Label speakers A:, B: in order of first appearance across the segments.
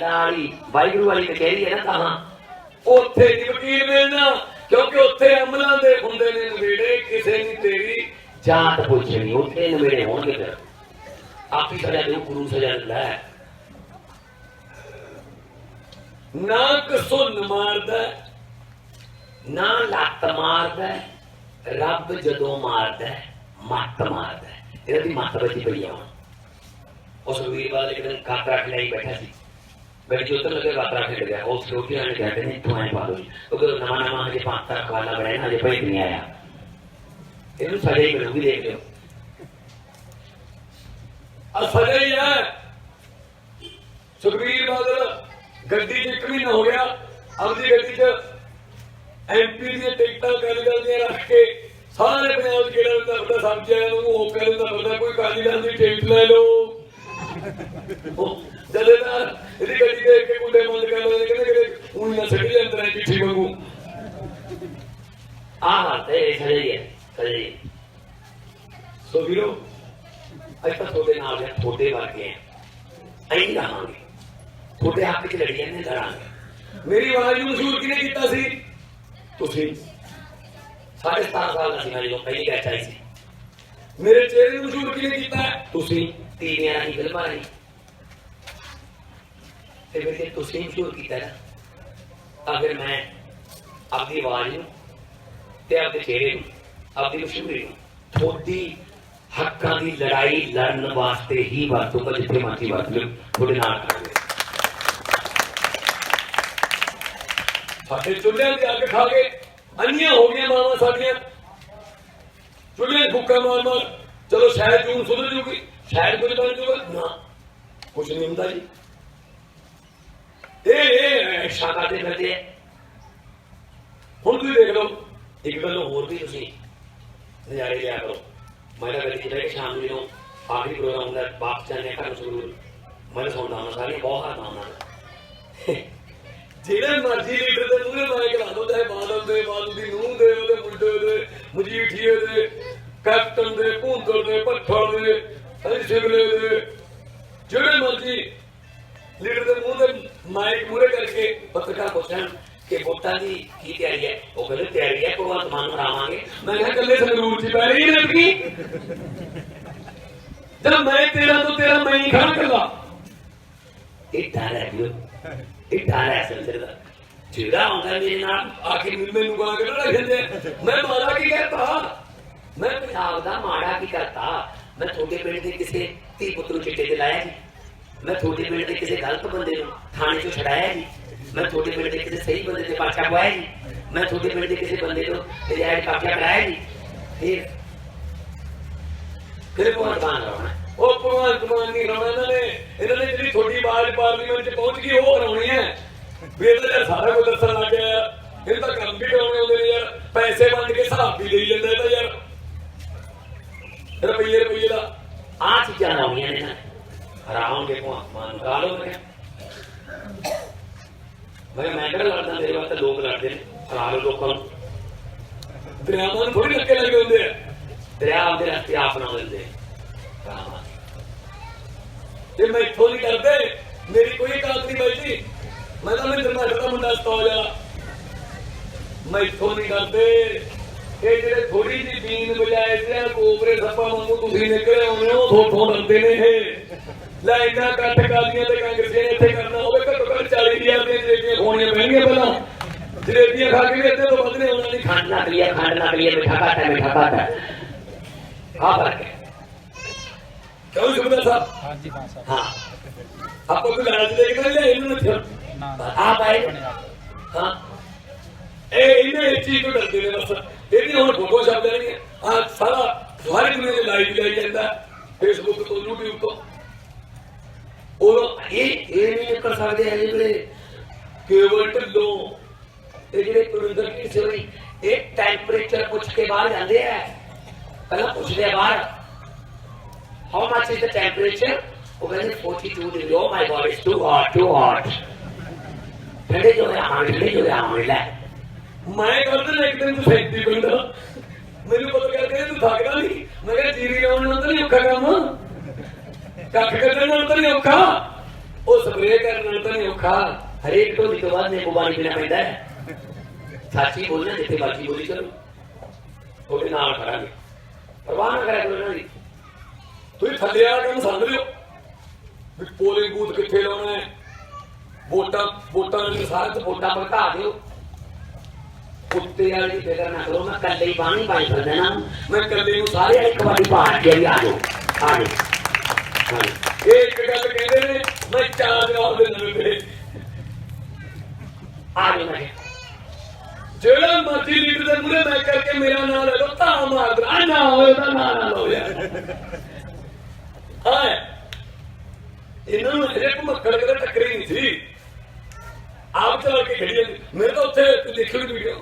A: ਲਾੜੀ ਵਾਹਿਗੁਰੂ ਵਾਲੀ ਕਚਹਿਰੀ ਹੈ ਨਾ ਤਾਂ।
B: ਉੱਥੇ ਨਹੀਂ ਵਕੀਲ ਮਿਲਣਾ ਕਿਉਂਕਿ ਉੱਥੇ ਅਮਲਾਂ ਦੇ ਹੁੰਦੇ ਨੇ ਨਵੇੜੇ ਕਿਸੇ ਨਹੀਂ ਤੇਰੀ
A: ਜਾਤ ਪੁੱਛਣੀ ਉੱਥੇ ਨਵੇੜੇ ਹੋਣਗੇ ਫਿਰ। ਆਪੀ ਸਜ਼ਾ ਦੇਉ ਗੁਰੂ ਸਜ਼ਾ ਦਿੰਦਾ
B: ਨਾ ਕਸੁੰਨ ਮਾਰਦਾ
A: ਨਾ ਲੱਤ ਮਾਰਦਾ ਰੱਬ ਜਦੋਂ ਮਾਰਦਾ ਹੈ, ਮੱਤ ਮਾਰਦਾ। ਹੈ। ਇਹਦਾ ਦੀ ਮੱਤ ਬਚੀ ਪਈ ਆ ਹੁਣ। ਉਸ ਵੀਰ ਵਾਲੇ ਇੱਕ ਦਿਨ ਕੱਟ ਰੱਖ ਲਈ ਬੈਠਾ ਸੀ। ਗੱਡੀ ਚੋਂ ਉਤਰ ਲੱਗੇ ਕੱਟ ਰੱਖ ਕੇ ਗਿਆ ਉਸ ਰੋਟੀ ਵਾਲੇ ਕਹਿੰਦੇ ਨੇ ਤੂੰ ਐ ਪਾ ਦੋ ਕਿਉਂਕਿ ਉਹ ਨਵਾਂ ਨਵਾਂ ਹਜੇ ਪੰਜ ਤੱਕ ਵਾਲਾ ਬਣਿਆ ਨਾ ਹਜੇ ਭਾਈ ਨਹੀਂ ਆਇਆ ਇਹਨੂੰ ਸਜ਼ਾ ਹੀ ਮਿਲੂਗੀ ਦੇਖ ਲਿਓ
B: ਆ ਸਜ਼ਾ ਹੀ ਹੈ ਸੁਖਬੀਰ ਬਾਦਲ ਗੱਡੀ 'ਚ ਇੱਕ ਮਹੀਨਾ ਹੋ ਗਿਆ ਆਪਦੀ ਗੱਡੀ 'ਚ ਐਮਪੀ ਦੀਆਂ ਟਿਕਟਾਂ ਕਰ ਦੀਆਂ ਰੱਖ ਕੇ ਸਾਰੇ ਪੰਜਾਬ 'ਚ ਕਿਹੜਾ ਬੰਦਾ ਸਬਜ਼ੀ ਵਾਲਿਆਂ ਨੂੰ ਉਹ ਕਰ ਦਿੰਦਾ ਬੰਦਾ ਕੋਈ ਕਾਲੀ ਦੀ ਟਿਕਟ ਲੈ ਲਓ ਉਹ ਨਾ ਇਹਦੀ ਗੱਡੀ ਦੇਖ ਕੇ ਕੁੰਡੇ ਬੰਦ ਕਰ ਕਹਿੰਦੇ ਕਿ ਨਾ ਸੱਟ ਜਾਂਦੇ ਨੇ ਚਿੱਠੀ ਵਾਂਗੂ
A: ਆਹ ਤੇ ਸਜ਼ਾ ਹੀ ਹੈ ਸਜ਼ਾ
B: ਸੋ ਵੀਰੋ
A: ਅਸੀਂ ਤਾਂ ਤੁਹਾਡੇ ਨਾਲ ਜਾਂ ਤੁਹਾਡੇ ਵਰਗੇ ਆ ਅਸੀਂ ਰਹਾਂਗੇ ਤੁਹਾਡੇ ਹੱਕ 'ਚ ਲੜੀਆਂ ਜਾਂਦੇ ਲੜਾਂਗੇ
B: ਮੇਰੀ ਆਵਾਜ਼ ਨੂੰ ਮਸ਼ਹੂਰ ਕਿਹਨੇ ਕੀਤਾ ਸੀ ਤੁਸੀਂ
A: ਸਾਢੇ 17 ਸਾਲ ਦਾ ਸੀ ਮੈਂ ਜਦੋਂ ਪਹਿਲੀ ਗੈਚ ਆਈ ਸੀ
B: ਮੇਰੇ ਚਿਹਰੇ ਨੂੰ ਮਸ਼ਹੂਰ ਕਿਹਨੇ ਕੀਤਾ
A: ਤੁਸੀਂ ਤੀਵੀਆਂ ਰਾਹੀਂ ਫਿਲਮਾਂ ਰਾਹੀਂ। ਤੇ ਫਿਰ ਤੁਸੀਂ ਮਸ਼ਹੂਰ ਕੀਤਾ ਨਾ, ਤਾਂ ਮੈਂ ਆਪਦੀ ਆਵਾਜ਼ ਨੂੰ ਤੇ ਆਪਦੇ ਚਿਹਰੇ ਨੂੰ, ਆਪਦੀ ਮਸ਼ਹੂਰੀ ਨੂੰ ਤੁਹਾਡੀ ਹੱਕਾਂ ਦੀ ਲੜਾਈ ਲੜਨ ਵਾਸਤੇ ਹੀ ਵਰਤੂੰਗਾ ਜਿੱਥੇ ਮਰਜ਼ੀ ਵਰਤ ਲਿਓ, ਤੁਹਾਡੇ ਨਾਲ ਕਰਾਂਗੇ
B: ਸਾਡੇ ਚੁੱਲ੍ਹਿਆਂ ਦੀ ਅੱਗ ਖਾ ਕੇ ਅੰਨੀਆਂ ਹੋ ਗਈਆਂ ਮਾਵਾਂ ਸਾਡੀਆਂ। ਚੁੱਲ੍ਹੇ ਫੁੱਕਾ ਮਾਰ ਮਾਰ ਚਲੋ ਸ਼ਾਇਦ ਜੂਨ ਸੁਧਰ ਜੂਗੀ ਸ਼ਾਇਦ ਕੁਝ ਬਣ ਜੂਗਾ ਨਾ। ਕੁਝ ਨਹੀਂ ਹੁੰਦਾ ਜੀ। ਇਹ ਇਹ
A: ਸ਼ਾ ਫਿਰਦੇ
B: ਹੁਣ ਤੁਸੀਂ ਦੇਖ ਲਓ,
A: ਇੱਕ ਗੱਲ ਹੋਰ ਵੀ ਤੁਸੀਂ ਨਜ਼ਾਰੇ ਲਿਆ ਕਰੋ। ਮੈਂ ਤਾਂ ਕਦੀ ਕਿਤੇ ਸ਼ਾਮ ਨੂੰ ਜਦੋਂ ਆਖਰੀ ਪ੍ਰੋਗਰਾਮ ਹੁੰਦਾ ਵਾਪਸ ਜਾਂਦੇ ਆ ਘਰ ਨੂੰ ਮੈਂ ਸੌਂਦਾ ਹਾਂ, ਸਾਰੀਆਂ ਬਹੁਤ ਹਾਰ ਆਉਂਦਾ
B: ਜਿਹੜੇ ਮਰਜ਼ੀ ਲੀਡਰ ਦੇ ਮੂਹਰੇ ਮਾਈਕ ਲਾ ਦੋ, ਚਾਹੇ ਬਾਦਲ ਦੇ, ਬਾਦਲ ਦੀ ਨੂੰਹ ਦੇ, ਉਹਦੇ ਮੁੰਡੇ ਦੇ, ਮਜੀਠੀਏ ਦੇ, ਕੈਪਟਨ ਦੇ ਭੂੰਦਰ ਦੇ ਭੱਠੜ ਦੇ ਅਜੀ ਸਿਵਲੇ ਦੇ ਜਿਹੜੇ ਮਰਜ਼ੀ ਲੀਡਰ ਦੇ ਮੂੰਹ ਤੇ
A: ਮਾਈਕ ਮੂਰੇ ਕਰਕੇ ਪੱਤਰਕਾਰ ਪੁੱਛਣ ਕਿ ਵੋਟਾਂ ਦੀ ਕੀ ਤਿਆਰੀ ਹੈ? ਉਹ ਕਹਿੰਦੇ, ਤਿਆਰੀ ਹੈ ਭਗਵੰਤ ਮਾਨ ਨੂੰ
B: ਮੈਂ ਕਿਹਾ ਕੱਲੇ ਸੰਗਰੂਰ ਚ ਪੈ ਰਹੀ ਲੱਗੀ। ਜਦ ਮੈਂ ਤੇਰਾ ਤੋਂ ਤੇਰਾ ਮੈਂ ਹੀ ਖੜਾ ਕੱਲਾ
A: ਇਹ ਡਰ ਹੈ ਵੀਰ। ਇਹ ਡਰ ਹੈ ਅਸਲ ਦਾ। ਜਿਹੜਾ ਆਉਂਦਾ ਮੇਰੇ ਨਾਲ,
B: ਆਖਿਰ ਮੈਨੂੰ ਗਾਲਾਂ ਕੱਢਣਾ ਕਹਿੰਦੇ ਮੈਂ ਮਾਰਾ ਕੀ ਕਹਤਾ?
A: ਮੈਂ ਪੰਜਾਬ ਦਾ ਮਾੜਾ ਕੀ ਕਰਤਾ? ਮੈਂ ਤੁਹਾਡੇ ਪਿੰਡ ਦੇ ਕਿਸੇ ਧੀ ਪੁੱਤ ਨੂੰ ਚਿੱਟੇ ਤੇ ਲਾਇਆ ਜੀ। ਮੈਂ ਤੁਹਾਡੇ ਪਿੰਡ ਦੇ ਕਿਸੇ ਗਲਤ ਬੰਦੇ ਨੂੰ ਥਾਣੇ ਚੋਂ ਛਡਾਇਆ ਜੀ। ਮੈਂ ਤੁਹਾਡੇ ਪਿੰਡ ਦੇ ਕਿਸੇ ਸਹੀ ਬੰਦੇ ਤੇ ਪਾਛਾ ਪਵਾਇਆ ਜੀ। ਮੈਂ ਤੁਹਾਡੇ ਪਿੰਡ ਦੇ ਕਿਸੇ ਬੰਦੇ ਤੋਂ ਰਿਆਇਤ ਕਬਜ਼ਾ ਕਰਾਇਆ ਜੀ। ਫਿਰ ਫਿਰ ਕੋਣ ਬਾਣ
B: ਉਹ ਭਗਵਾਨ ਮਾਨ ਨਹੀਂ ਰਣਾ ਇਹਨਾਂ ਨੇ? ਇਹਨਾਂ ਨੇ ਜਿਹੜੀ ਤੁਹਾਡੀ ਆਵਾਜ਼ ਪਾਰਲੀਮੈਂਟ 'ਚ ਪਹੁੰਚ ਗਈ, ਉਹ ਕਰਾਉਣੀ ਹੈ। ਵੀ ਸਾਰਾ ਕੁਝ ਦੱਸਣ ਲੱਗ ਗਿਆ। ਇਹ ਤਾਂ ਕੰਮ ਵੀ ਕਰਾਉਣੇ ਹੁੰਦੇ ਨੇ ਯਾਰ। ਪੈਸੇ ਵੰਡ ਕੇ ਹਿਸਾਬ ਵੀ ਲਈ ਜਾਂਦਾ ਤਾਂ ਯਾਰ। ਰੁਪਈਏ ਰੁਪਈਏ ਦਾ।
A: ਆ ਚੀਜ਼ਾਂ ਲਾਉਣੀਆਂ ਨੇ ਨਾ। ਹਰਾਉਂਗੇ ਕੋ ਮਾਨ ਗਾਲੋ ਨੇ ਮੈਂ ਮੈਂ ਕਿਹੜਾ ਲੜਦਾ ਮੇਰੇ ਵਾਸਤੇ? ਲੋਕ ਲੜਦੇ ਨੇ। ਹਰਾ ਲਓ ਲੋਕਾਂ ਨੂੰ।
B: ਦਰਿਆਵਾਂ ਥੋੜੀ ਲੱਗੇ ਲੱਗੇ ਹੁੰਦੇ ਆ।
A: ਦਰਿਆ ਆਪਦੇ ਰਸਤੇ ਆਪ ਨਾ ਦਿੰਦੇ
B: ਤੇ ਮੈਂ ਇੱਥੋਂ ਨਹੀਂ ਕਰਦੇ, ਮੇਰੀ ਕੋਈ ਕਾਤ ਨਹੀਂ ਬੈਠੀ ਮੈਂ ਤਾਂ ਮਿੰਦਰ ਮਾਸਟਰ ਦਾ ਮੁੰਡਾ ਹੋ ਜਾ ਮੈਂ ਇੱਥੋਂ ਨਹੀਂ ਕਰਦੇ। ਇਹ ਜਿਹੜੇ ਥੋੜੀ ਜਿਹੀ ਬੀਨ ਬਜਾਏ ਤੇ ਕੋਬਰੇ ਸੱਪਾਂ ਵਾਂਗੂ ਤੁਸੀਂ ਨਿਕਲੇ ਆਉਂਦੇ ਹੋ ਥੋਥੋਂ ਡਰਦੇ ਨੇ ਇਹ। ਲੈ ਇੰਨਾ ਕੱਟ ਕਾਲੀਆਂ ਤੇ ਕਾਂਗਰਸੀਆਂ ਨੇ ਇੱਥੇ ਕਰਨਾ ਹੋਵੇ ਘੱਟੋ ਘੱਟ 40000 ਦੀਆਂ ਜਲੇਬੀਆਂ ਖੋਣੀਆਂ ਪੈਣਗੀਆਂ ਪਹਿਲਾਂ। ਜਲੇਬੀਆਂ ਖਾ ਕੇ ਇੱਥੇ ਤੋਂ ਵੱਧ ਨਹੀਂ ਆਉਣਾ ਨਹੀਂ
A: ਖੰਡ ਨਕਲੀ ਹੈ ਖੰਡ ਨਕਲੀ ਹੈ ਮਿੱਠਾ ਘੱਟ ਹੈ ਮਿੱਠਾ ਘੱਟ ਹੈ। ਆ ਫ਼ਰਕ ਹੈ।
B: ਕਿਉਂ ਸੁਖਦਾ ਸਾਹਿਬ?
C: ਹਾਂਜੀ ਹਾਂ ਸਰ।
A: ਹਾਂ।
B: ਆਪਾਂ ਕੋਈ ਲਾਲਚ ਦੇ ਕੇ ਲਿਆ ਇਹਨੂੰ
C: ਨਾ
A: ਆ ਪਾਏ ਹਾਂ।
B: ਇਹ ਇਹਨੇ ਇਹ ਚੀਜ਼ ਤੋਂ ਡਰਦੇ ਨੇ ਬਸ। ਇਹਦੀ ਹੁਣ ਫੋਟੋ ਛਾਪ ਲੈਣਗੇ ਆ। ਸਾਰਾ ਸਾਰੀ ਦੁਨੀਆ ਦੇ ਲਾਈਵ ਜਾਈ ਜਾਂਦਾ। ਫੇਸਬੁੱਕ ਤੋਂ, YouTube ਤੋਂ। ਉਹ
A: ਇਹ ਇਹ ਨਹੀਂ ਕਰ ਸਕਦੇ ਹੈ ਜਿਹੜੇ
B: ਕੇਵਲ ਢਿੱਲੋਂ
A: ਇਹ ਜਿਹੜੇ ਪ੍ਰੋਡਿਊਸਰ ਕਿਸੇ ਹੋਈ ਇਹ ਟੈਂਪਰੇਚਰ ਪੁੱਛ ਕੇ ਬਾਹਰ ਜਾਂਦੇ ਆ। ਪਹਿਲਾਂ ਪੁੱਛਦੇ ਆ ਬਾਹਰ how much is the temperature ਉਹ ਕਹਿੰਦੇ, 42 degree oh my god it's too hot too hot ਠੰਡੇ ਜੋ ਹੈ ਹਾਂ, ਠੰਡੇ ਜੋ ਹੈ ਹਾਂ ਲੈ।
B: ਮੈਂ ਕਰਦੇ ਨੇ ਇੱਕ ਦਿਨ ਤੂੰ ਸੈਂਤੀ ਮੈਨੂੰ ਪਤਾ ਕਰ ਤੂੰ ਥੱਕਦਾ ਨਹੀਂ। ਮੈਂ ਕਿਹਾ ਜੀਰੀ ਲਾਉਣ ਨਾਲ ਤਾਂ ਨਹੀਂ ਔਖਾ ਕੰਮ। ਕੱਖ ਕੱਢਣ ਨਾਲ ਤਾਂ ਨਹੀਂ ਔਖਾ। ਉਹ ਸਪਰੇਅ ਕਰਨ ਨਾਲ ਤਾਂ ਨਹੀਂ
A: ਔਖਾ। ਹਰੇਕ ਢੋਲੀ ਤੋਂ ਬਾਅਦ ਨਿੰਬੂ ਪਾਣੀ ਪੀਣਾ ਪੈਂਦਾ ਹੈ। ਸੱਚੀ ਬੋਲਣਾ, ਜਿੱਥੇ ਮਰਜ਼ੀ ਬੋਲੀ ਚਲੋ। ਉਹਦੇ ਨਾਲ ਖੜਾਂਗੇ। ਪਰਵਾਹ ਕਰਿਆ ਕਰੋ ਇਹਨਾਂ ਦੀ।
B: ਤੁਸੀਂ ਥੱਲੇ ਆ ਕੇ ਸਮਝ ਲਿਓ। ਵੀ ਪੋਲਿੰਗ ਬੂਥ ਕਿੱਥੇ ਲਾਉਣਾ? ਹੈ ਵੋਟਾਂ ਵੋਟਾਂ ਦੇ ਸਾਰੇ
A: ਵੋਟਾਂ ਭਗਤਾ ਦਿਓ। ਕੁੱਤੇ ਵਾਲੀ ਫਿਕਰ ਨਾ ਕਰੋ, ਮੈਂ ਕੱਲੇ ਹੀ ਬਾਣੀ ਪਾਈ ਫਿਰਦਾ ਨਾ।
B: ਮੈਂ ਕੱਲੇ ਨੂੰ
A: ਸਾਰੇ ਇੱਕ ਵਾਰੀ ਬਾਹਰ ਕੇ ਵੀ ਆ ਜਾਓ ਆ ਜਾਓ
B: ਇਹ ਇੱਕ ਗੱਲ ਕਹਿੰਦੇ ਨੇ, ਮੈਂ ਚਾਰ ਜਵਾਬ ਦੇ ਦਿੰਦੇ
A: ਆ ਜਾਓ ਮੈਂ।
B: ਜਿਹੜਾ ਮਰਜ਼ੀ ਲੀਡਰ ਦੇ ਮੂਹਰੇ ਮੈਂ ਕਰਕੇ ਮੇਰਾ ਨਾਮ ਲੈ ਲਓ, ਤਾਂ ਮਾਰ ਆ ਨਾ ਹੋਏ ਉਹਦਾ ਨਾਮ ਨਾ ਲਓ ਯਾਰ ਹਾਂ ਇਹਨਾਂ ਨੂੰ ਹਰੇ ਭਮੱਕੜ ਕਦੇ ਟੱਕਰੀ ਨਹੀਂ ਸੀ। ਆਪ ਚਲਾ ਕੇ ਖੜੀ ਮੇਰੇ ਤਾਂ ਉੱਥੇ ਤੂੰ ਵੀਡੀਓ।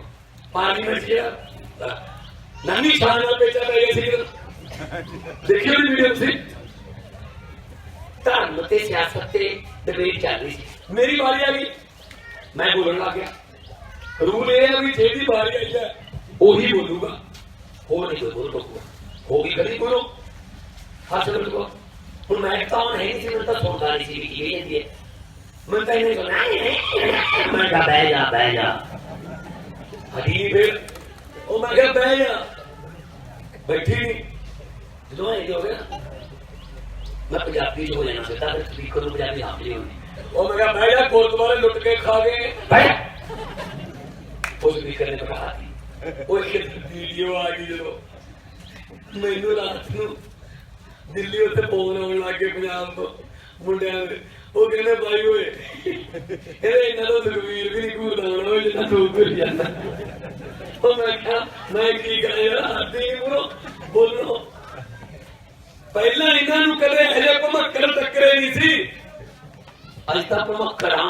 B: ਪਾਰਲੀਮੈਂਟ 'ਚ ਨਾਨੀ ਸ਼ਾਨ ਨਾਲ ਪੇਚਾ ਪੈ ਗਿਆ ਸੀ ਦੇਖੀ ਹੋਈ ਵੀਡੀਓ ਸੀ
A: ਧਰਮ ਤੇ ਸਿਆਸਤ ਤੇ ਡਿਬੇਟ ਚੱਲ ਰਹੀ ਸੀ।
B: ਮੇਰੀ ਵਾਰੀ ਆ ਗਈ। ਮੈਂ ਬੋਲਣ ਲੱਗ ਗਿਆ। ਰੂਲ ਇਹ ਹੈ ਵੀ ਜਿਹਦੀ ਵਾਰੀ ਆਈ ਹੈ, ਉਹੀ ਬੋਲੂਗਾ।
A: ਹੋਰ ਨਹੀਂ ਬੋਲ ਰੋਕੂਗਾ ਹੋ ਗਈ ਕਦੀ ਬੋਲੋ ਹਾਸਲ ਰੁਕੋ ਹੁਣ ਮੈਂ ਤਾਂ ਨਹੀਂ ਸੀ, ਮੈਨੂੰ ਤਾਂ ਸੁਣਦਾ ਨਹੀਂ ਸੀ ਵੀ ਕੀ ਜਾਂਦੀ ਹੈ। ਮੈਂ ਤਾਂ ਇਹਨੇ ਕਹਣਾ ਮੈਂ ਕਹਾ, ਬਹਿ ਜਾ ਬਹਿ ਜਾ।
B: ਹਟੀ ਫਿਰ ਉਹ ਮੈਂ ਕਿਹਾ, ਬਹਿ ਜਾ। ਬੈਠੀ ਨਹੀਂ
A: ਜਦੋਂ ਇਹ ਹੋ ਗਿਆ, ਮੈਂ ਪੰਜਾਬੀ ਹੋ ਜਾਣਾ ਸਿੱਧਾ, ਫਿਰ ਸਪੀਕਰ ਨੂੰ ਪੰਜਾਬੀ ਆਪ ਹੋਣੀ।
B: ਉਹ ਮੈਂ ਕਿਹਾ, ਬਹਿ ਜਾ, ਗੁਰਦੁਆਰੇ ਲੁੱਟ ਕੇ ਖਾ ਗਏ।
A: ਬਹਿ ਜਾ। ਸਪੀਕਰ ਨੇ ਕਹਾ
B: ਉਹ ਇੱਕ ਵੀਡੀਓ ਆ ਗਈ ਜਦੋਂ। ਮੈਨੂੰ ਰਾਤ ਨੂੰ ਦਿੱਲੀ ਉੱਤੇ ਫੋਨ ਆਉਣ ਲੱਗ ਗਏ ਪੰਜਾਬ ਤੋਂ। ਮੁੰਡਿਆਂ ਦੇ। ਉਹ ਕਹਿੰਦੇ, ਬਾਈ ਓਏ, ਇਹਦੇ ਇਹਨਾਂ ਦਾ ਸੁਖਵੀਰ ਵੀ ਨਹੀਂ ਘੂਰਦਾ ਹੋਣਾ ਜਿੰਨਾ ਤੂੰ ਘੂਰ ਜਾਂਦਾ। ਉਹ ਮੈਂ ਕਿਹਾ ਮੈਂ ਕੀ ਕਰਾਂ ਯਾਰ ਹੱਥੀ ਮੁਰੋ ਬੋਲੋ। ਪਹਿਲਾਂ ਇਹਨਾਂ ਨੂੰ ਕਦੇ ਹਜੇ ਭਮੱਕੜ ਟੱਕਰੇ ਨਹੀਂ ਸੀ।
A: ਅੱਜ ਤਾਂ ਭਮੱਕੜਾਂ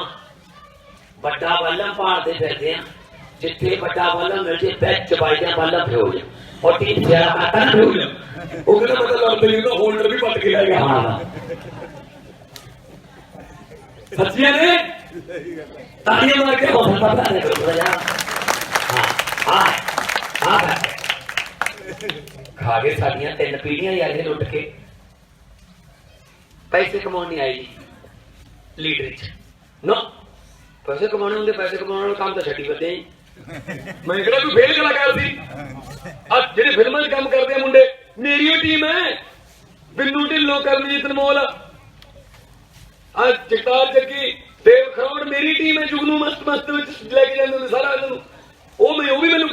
A: ਵੱਡਾ ਬੱਲਮ ਪਾੜਦੇ ਫਿਰਦੇ ਆ ਜਿੱਥੇ ਵੱਡਾ ਬੱਲਮ ਮਿਲ ਜੇ ਵਿੱਚ ਬਾਈਆਂ ਬੱਲਮ ਫਿਓ ਜਾ ਔਰ ਟੀਮ ਸਿਆਰਾ ਆਤਾ ਨਾ ਫਿਓ ਜਾ
B: ਉਹ ਕਹਿੰਦਾ ਮੈਂ ਤਾਂ ਲੜਦੇ ਉਹਦਾ ਹੋਲਡਰ ਵੀ ਪੱਟ ਕੇ ਲੈ ਗਿਆ।
A: ਹਾਂ।
B: ਸੱਚੀਆਂ ਨੇ?
A: ਤਾੜੀਆਂ ਮਾਰ ਕੇ ਹੌਸਲਾ ਪਤਾ ਨਹੀਂ ਕਰਦਾ ਜਾ ਹਾਂ ਹਾਂ ਖਾ ਗਏ ਸਾਡੀਆਂ ਤਿੰਨ ਪੀੜੀਆਂ ਯਾਰ ਇਹ ਲੁੱਟ ਕੇ। ਪੈਸੇ ਕਮਾਉਣ ਨਹੀਂ ਆਏ ਜੀ। ਲੀਡਰ ਚ ਨੋ। ਪੈਸੇ ਕਮਾਉਣੇ ਹੁੰਦੇ, ਪੈਸੇ ਕਮਾਉਣ ਵਾਲਾ ਕੰਮ ਤਾਂ ਛੱਡੀ ਬੱਦੇ
B: ਮੈਂ ਕਿਹੜਾ ਕੋਈ ਫੇਲ ਕਲਾਕਾਰ ਸੀ? ਆ ਜਿਹੜੇ ਫਿਲਮਾਂ 'ਚ ਕੰਮ ਕਰਦੇ ਆ ਮੁੰਡੇ ਮੇਰੀ ਉਹ ਟੀਮ ਹੈ। ਬਿੰਨੂ ਢਿੱਲੋਂ, ਕਰਮਜੀਤ ਅਨਮੋਲ। ਆ ਜਗਤਾਰ ਜੱਗੀ, ਦੇਵ ਖਰੋੜ, ਮੇਰੀ ਟੀਮ ਹੈ। ਜੁਗਨੂ ਮਸਤ ਮਸਤ ਵਿੱਚ ਲੈ ਕੇ ਜਾਂਦੇ ਨੇ ਸਾਰਾ ਇਹਨਾਂ ਨੂੰ ਉਹ ਮੈਂ ਉਹ ਵੀ ਮੈਨੂੰ